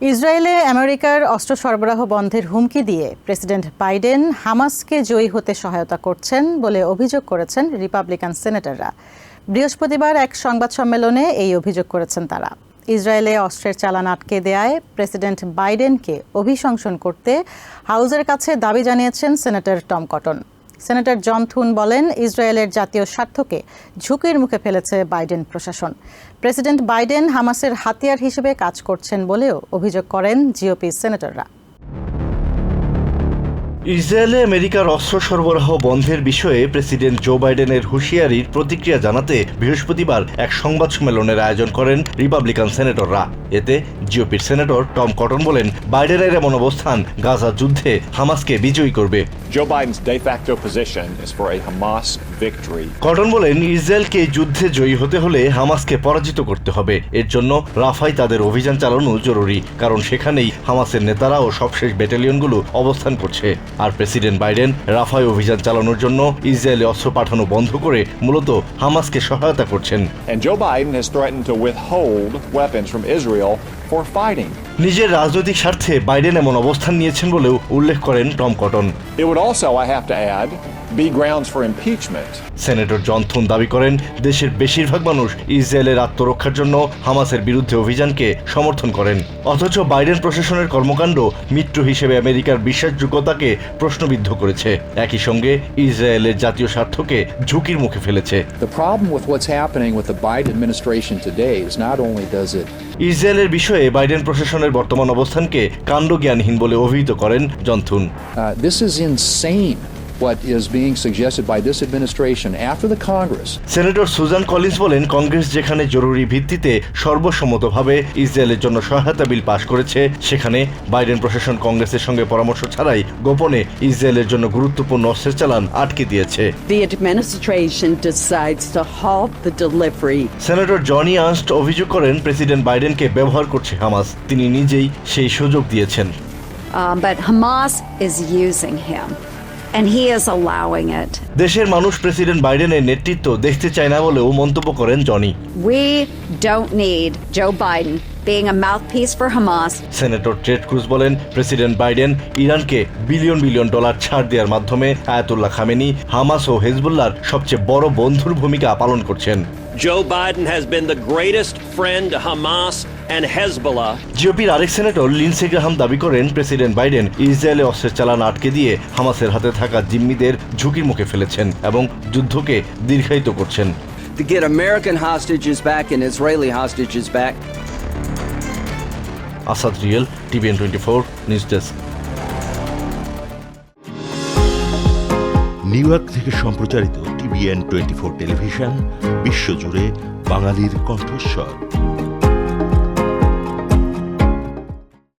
ইসরায়েলে আমেরিকার অস্ত্র সরবরাহ বন্ধের হুমকি দিয়ে প্রেসিডেন্ট বাইডেন হামাসকে জয়ী হতে সহায়তা করছেন বলে অভিযোগ করেছেন রিপাবলিকান সেনেটররা। বৃহস্পতিবার এক সংবাদ সম্মেলনে এই অভিযোগ করেছেন তারা। ইসরায়েলে অস্ত্রের চালান আটকে দেয়ায় প্রেসিডেন্ট বাইডেনকে অভিশংসন করতে হাউজের কাছে দাবি জানিয়েছেন senator Tom Cotton. Senator John Thune বলেন, ইসরায়েলের জাতীয় স্বার্থকে ঝুঁকির মুখে ফেলেছে বাইডেন প্রশাসন। প্রেসিডেন্ট বাইডেন হামাসের হাতিয়ার হিসেবে কাজ করছেন বলেও অভিযোগ করেন জিওপি সেনেটররা। ইসরায়েলে আমেরিকার অস্ত্র সরবরাহ বন্ধের বিষয়ে প্রেসিডেন্ট জো বাইডেনের হুঁশিয়ারির প্রতিক্রিয়া জানাতে বৃহস্পতিবার এক সংবাদ সম্মেলনের আয়োজন করেন রিপাবলিকান সেনেটররা। এতে জিওপির সেনেটর টম কটন বলেন বাইডেনের এমন অবস্থান গাজা যুদ্ধে হামাসকে বিজয়ী করবে. কটন বলেন ইসরায়েলকে যুদ্ধে জয়ী হতে হলে হামাসকে পরাজিত করতে হবে। এর জন্য রাফাই তাদের অভিযান চালানো জরুরি কারণ সেখানেই হামাসের নেতারা ও সবশেষ ব্যাটালিয়নগুলো অবস্থান করছে। আর প্রেসিডেন্ট বাইডেন রাফাই অভিযান চালানোর জন্য ইসরায়েলে অস্ত্র পাঠানো বন্ধ করে মূলত হামাসকে সহায়তা করছেন। Weapons from for fighting. নিজের রাজনৈতিক স্বার্থে বাইডেন এমন অবস্থান নিয়েছেন বলেও উল্লেখ করেন Tom Cotton It would also, I have to add, be grounds for impeachment. Senator John Thune দাবি করেন দেশের বেশিরভাগ মানুষ ইসরায়েলের আত্মরক্ষার জন্য হামাসের বিরুদ্ধে অভিযানকে সমর্থন করেন অথচ বাইডেন প্রশাসনের কর্মকাণ্ড মিত্র হিসেবে আমেরিকার বিশ্বাসযোগ্যতাকে প্রশ্নবিদ্ধ করেছে একই সঙ্গে ইসরায়েলের জাতীয় স্বার্থকে ঝুঁকির মুখে ফেলেছে The problem with what's happening with the Biden administration today is not only does it ইসরায়েলের বিষয়ে বাইডেন প্রশাসনের বর্তমান অবস্থানকে কাণ্ডজ্ঞানহীন বলে অভিহিত করেন John Thune. This is insane. What is being suggested by this administration after the Congress. Senator Susan Collins বলেন Congress যেখানে জরুরি ভিত্তিতে সর্বসম্মতভাবে ইসরায়েলের জন্য সহায়তা বিল পাশ করেছে সেখানে বাইডেন প্রশাসন কংগ্রেসের সঙ্গে পরামর্শ ছাড়াই গোপনে ইসরায়েলের জন্য গুরুত্বপূর্ণ অস্ত্রের চালান আটকে দিয়েছে। The administration decides to halt the delivery. Senator Joni Ernst অভিযোগ করেন প্রেসিডেন্ট বাইডেনকে ব্যবহার করছে হামাস। তিনি নিজেই সেই সুযোগ দিয়েছেন। Um, but Hamas is using him, and he is allowing it. দেশের মানুষ প্রেসিডেন্ট বাইডেনের নেতৃত্ব দেখতে চায় না বলেও মন্তব্য করেন Joni We don't need Joe Biden being a mouthpiece for Hamas. Senator trade Cruz বলেন প্রেসিডেন্ট বাইডেন ইরানকে বিলিয়ন বিলিয়ন ডলার ছাড় দেওয়ার মাধ্যমে আয়াতুল্লাহ খামেনি হামাস ও হেজবুল্লাহর সবচেয়ে বড় বন্ধুর ভূমিকা পালন করছেন Joe Biden has been the greatest friend to Hamas and Hezbollah. জিওপির আরেক সেনেটর লিন্সে গ্রাহাম দাবি করেন প্রেসিডেন্ট বাইডেন ইসরায়েলে অস্ত্রের চালান আটকে দিয়ে হামাসের হাতে থাকা জিম্মিদের ঝুঁকির মুখে ফেলেছেন এবং যুদ্ধকে দীর্ঘায়িত করছেন to get American hostages back and Israeli hostages back. Asad real TVN twenty four news desk New York থেকে সম্প্রচারিত টিভিএন টোয়েন্টি ফোর টেলিভিশন বিশ্বজুড়ে বাঙালির কণ্ঠস্বর